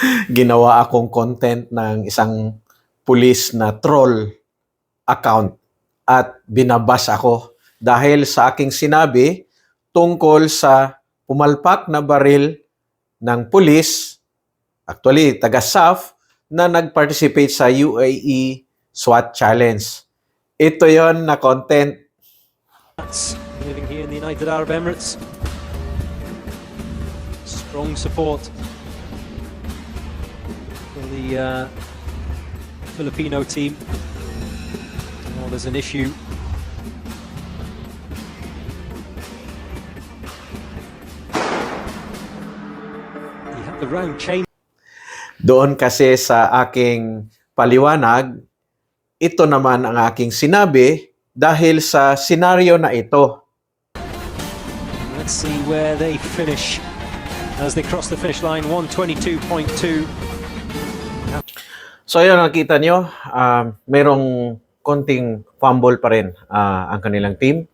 ginawa akong content ng isang pulis na troll account at binabas ako dahil sa aking sinabi tungkol sa pumalpak na baril ng pulis, actually taga SAF, na nag-participate sa UAE SWAT Challenge. Ito yon na content living here in the United Arab Emirates. Strong support the uh, Filipino team. Well, there's an issue. He had the round chain. Doon kasi sa aking paliwanag, ito naman ang aking sinabi dahil sa senaryo na ito. Let's see where they finish as they cross the finish line. 122.2. So ayun, nakita nyo, um, merong konting fumble pa rin ah, ang kanilang team.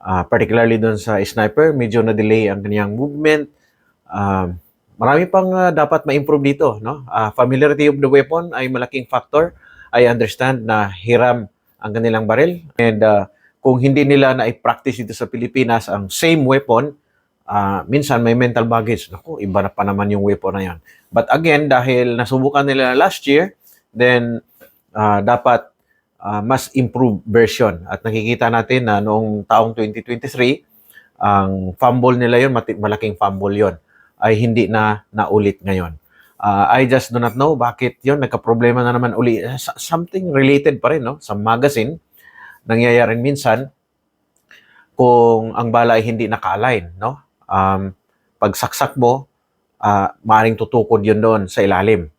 Ah, particularly doon sa sniper, medyo na-delay ang kanyang movement. Um, marami pang ah, dapat ma-improve dito. No? Ah, familiarity of the weapon ay malaking factor. I understand na hiram ang kanilang baril. And ah, kung hindi nila na-practice dito sa Pilipinas ang same weapon, ah, minsan may mental baggage. Naku, iba na pa naman yung weapon na yan. But again, dahil nasubukan nila last year, then ah, dapat ah, mas improved version. At nakikita natin na noong taong 2023, ang fumble nila yon malaking fumble yon ay hindi na naulit ngayon. Ah, I just do not know bakit yon nagka-problema na naman uli. Eh, Something related pa rin no sa magazine nangyayari minsan kung ang bala ay hindi naka-align no. Um, pag saksak mo, ah maaring tutukod yun doon sa ilalim.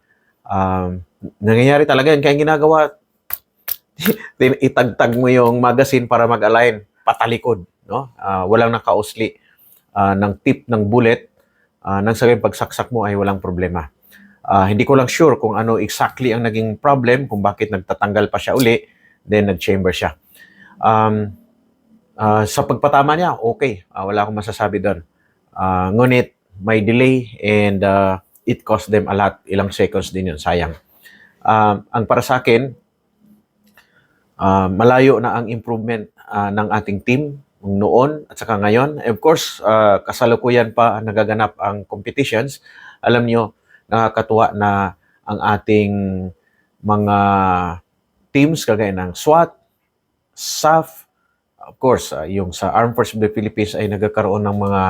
Um, nangyayari talaga yun. Kaya ginagawa, itagtag mo yung magazine para mag-align patalikod. No? Ah, walang nakausli ah, ng tip ng bullet ah, nang sabihin pagsaksak mo ay walang problema. Ah, hindi ko lang sure kung ano exactly ang naging problem, kung bakit nagtatanggal pa siya uli, then nag-chamber siya. Um, ah, sa pagpatama niya, okay. Ah, wala akong masasabi doon. Ah, ngunit, may delay and ah, it cost them a lot. Ilang seconds din yun, sayang. Um, ang para sa akin, ah, malayo na ang improvement ah, ng ating team noon at saka ngayon. Of course, ah, kasalukuyan pa nagaganap ang competitions. Alam nyo, nakakatuwa na ang ating mga teams kagaya ng SWAT, SAF, of course, ah, yung sa Armed Forces of the Philippines ay nagkakaroon ng mga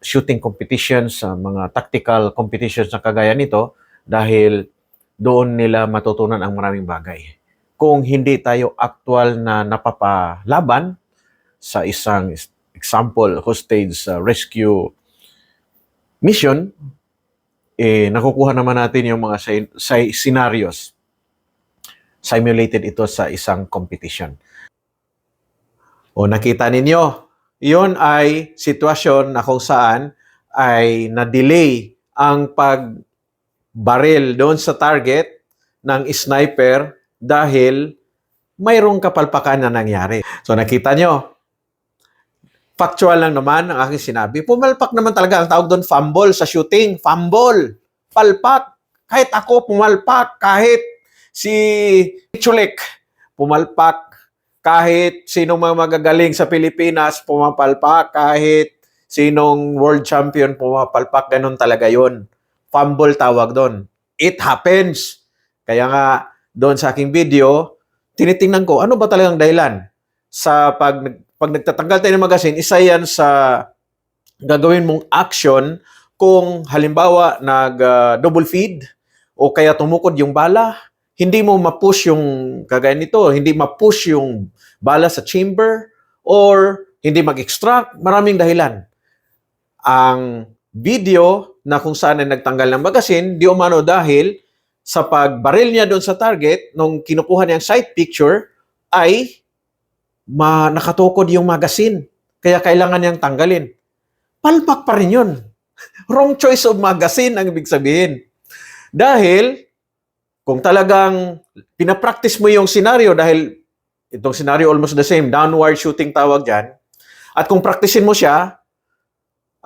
shooting competitions, sa mga tactical competitions na kagaya nito dahil doon nila matutunan ang maraming bagay. Kung hindi tayo actual na napapalaban sa isang is- example, hostage uh, rescue mission, eh, nakukuha naman natin yung mga scenarios. Simulated ito sa isang competition. O nakita ninyo, iyon ay sitwasyon na kung saan ay na-delay ang pagbaril doon sa target ng sniper dahil mayroong kapalpakan na nangyari. So nakita nyo, factual lang naman ang aking sinabi. Pumalpak naman talaga ang tawag doon fumble sa shooting. Fumble. Palpak. Kahit ako pumalpak. Kahit si Chulek pumalpak. Kahit sinong mga magagaling sa Pilipinas pumapalpak. Kahit sinong world champion pumapalpak. Ganun talaga yon Fumble tawag doon. It happens. Kaya nga, doon sa aking video, tinitingnan ko, ano ba talagang dahilan sa pag, pag nagtatanggal tayo ng magazine, isa yan sa gagawin mong action kung halimbawa nag ah, double feed o kaya tumukod yung bala, hindi mo ma-push yung kagaya nito, hindi ma-push yung bala sa chamber or hindi mag-extract, maraming dahilan. Ang video na kung saan ay nagtanggal ng magazine, di umano dahil sa pagbaril niya doon sa target, nung kinukuha niyang sight picture, ay ma nakatukod yung magazine. Kaya kailangan niyang tanggalin. Palpak pa rin yun. Wrong choice of magazine ang ibig sabihin. Dahil, kung talagang pinapractice mo yung scenario dahil itong scenario almost the same, downward shooting tawag dyan, at kung practicein mo siya,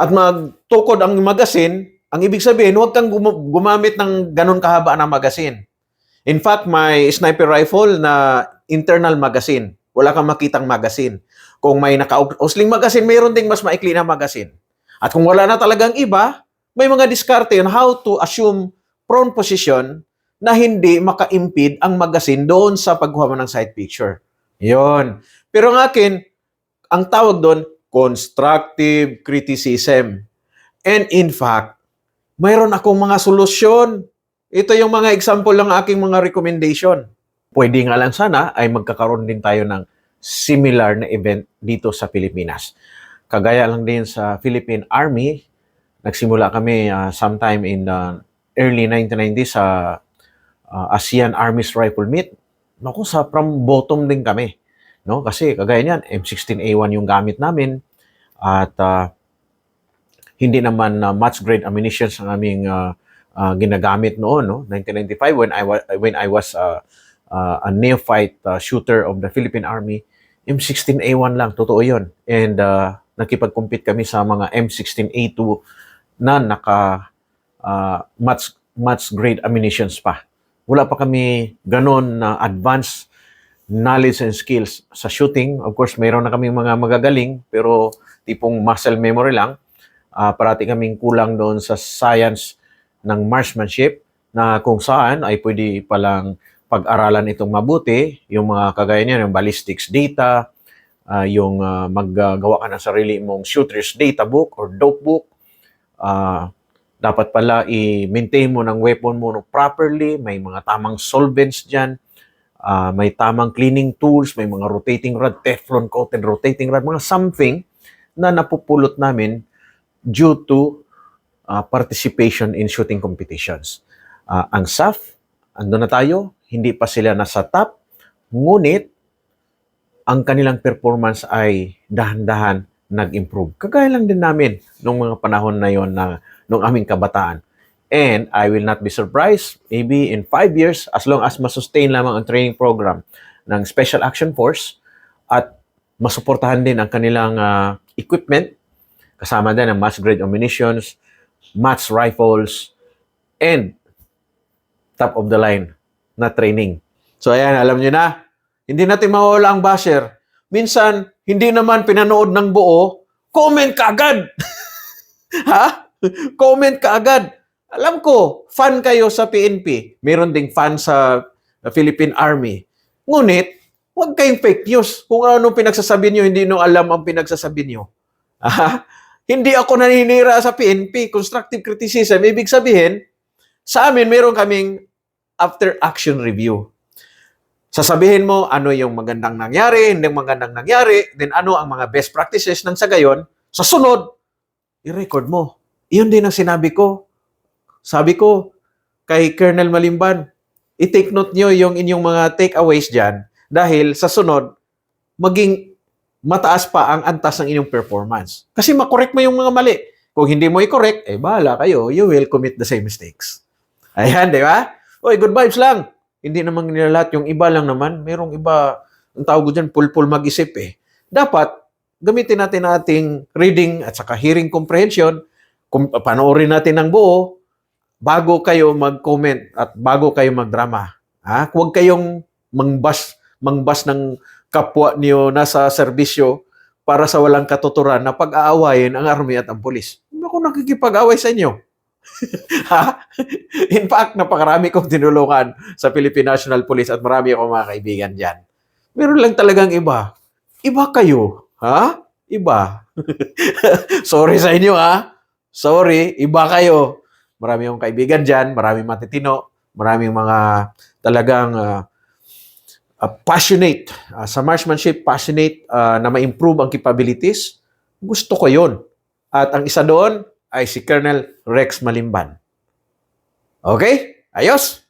at magtukod ang magazine, Ang ibig sabihin, huwag kang gum- gumamit ng ganun kahaba na magazine. In fact, may sniper rifle na internal magazine. Wala kang makitang magazine. Kung may naka-usling magazine, mayroon ding mas maikli na magazine. At kung wala na talagang iba, may mga diskarte on how to assume prone position na hindi maka-impede ang magazine doon sa pagkuha ng side picture. Yon. Pero ang akin, ang tawag doon, constructive criticism. And in fact, mayroon akong mga solusyon. Ito yung mga example ng aking mga recommendation. Pwede nga lang sana ay magkakaroon din tayo ng similar na event dito sa Pilipinas. Kagaya lang din sa Philippine Army, nagsimula kami uh, sometime in the early 1990s sa uh, ASEAN Army's Rifle Meet. Naku, sa from bottom din kami. No? Kasi kagaya niyan, M16A1 yung gamit namin at uh, hindi naman uh, much grade ammunitions ang aming uh, uh, ginagamit noon, no? 1995 when I was when I was uh, uh, a neophyte uh, shooter of the Philippine Army, M16A1 lang, totoo 'yon. And uh, nakipag-compete kami sa mga M16A2 na naka uh, much much grade ammunitions pa. Wala pa kami ganon na advanced knowledge and skills sa shooting. Of course, mayroon na kami mga magagaling, pero tipong muscle memory lang. Ah, parati kaming kulang doon sa science ng marksmanship na kung saan ay pwede palang pag-aralan itong mabuti, yung mga kagaya niya, yung ballistics data, ah, yung ah, maggagawa ka ng sarili mong shooter's data book or dope book, ah, dapat pala i-maintain mo ng weapon mo no properly, may mga tamang solvents dyan, ah, may tamang cleaning tools, may mga rotating rod, Teflon coated rotating rod, mga something na napupulot namin due to uh, participation in shooting competitions. Uh, ang SAF, ando na tayo, hindi pa sila nasa top, ngunit ang kanilang performance ay dahan-dahan nag-improve. Kagaya lang din namin nung mga panahon na yon na nung aming kabataan. And I will not be surprised, maybe in five years, as long as masustain lamang ang training program ng Special Action Force at masuportahan din ang kanilang uh, equipment, kasama din ang mass grade ammunitions, match rifles, and top of the line na training. So ayan, alam nyo na, hindi natin mawala ang basher. Minsan, hindi naman pinanood ng buo, comment ka ha? Comment ka agad. Alam ko, fan kayo sa PNP. Meron ding fan sa Philippine Army. Ngunit, huwag kayong fake news. Kung ano pinagsasabi nyo, hindi nyo alam ang pinagsasabi nyo. Hindi ako naninira sa PNP, constructive criticism. Ibig sabihin, sa amin meron kaming after action review. Sasabihin mo ano yung magandang nangyari, hindi magandang nangyari, then ano ang mga best practices ng sa gayon. Sa sunod, i-record mo. Iyon din ang sinabi ko. Sabi ko kay Colonel Malimban, i-take note nyo yung inyong mga takeaways dyan dahil sa sunod, maging mataas pa ang antas ng inyong performance. Kasi makorek mo yung mga mali. Kung hindi mo i-correct, eh bahala kayo, you will commit the same mistakes. Ayan, di ba? Oy, good vibes lang. Hindi naman nila lahat. Yung iba lang naman, merong iba, ang tawag ko dyan, pulpul mag-isip eh. Dapat, gamitin natin ating reading at saka hearing comprehension, panoorin natin ng buo, bago kayo mag-comment at bago kayo magdrama. Ha? Huwag kayong mangbas, mangbas ng kapwa niyo nasa serbisyo para sa walang katuturan na pag-aawayin ang army at ang polis. Hindi ako nakikipag-away sa inyo. ha? In fact, napakarami kong tinulungan sa Philippine National Police at marami akong mga kaibigan dyan. Meron lang talagang iba. Iba kayo. Ha? Iba. Sorry sa inyo, ha? Sorry, iba kayo. Marami akong kaibigan dyan, maraming matitino, maraming mga talagang uh, uh, passionate uh, sa marksmanship, passionate uh, na ma-improve ang capabilities. Gusto ko yon. At ang isa doon ay si Colonel Rex Malimban. Okay? Ayos?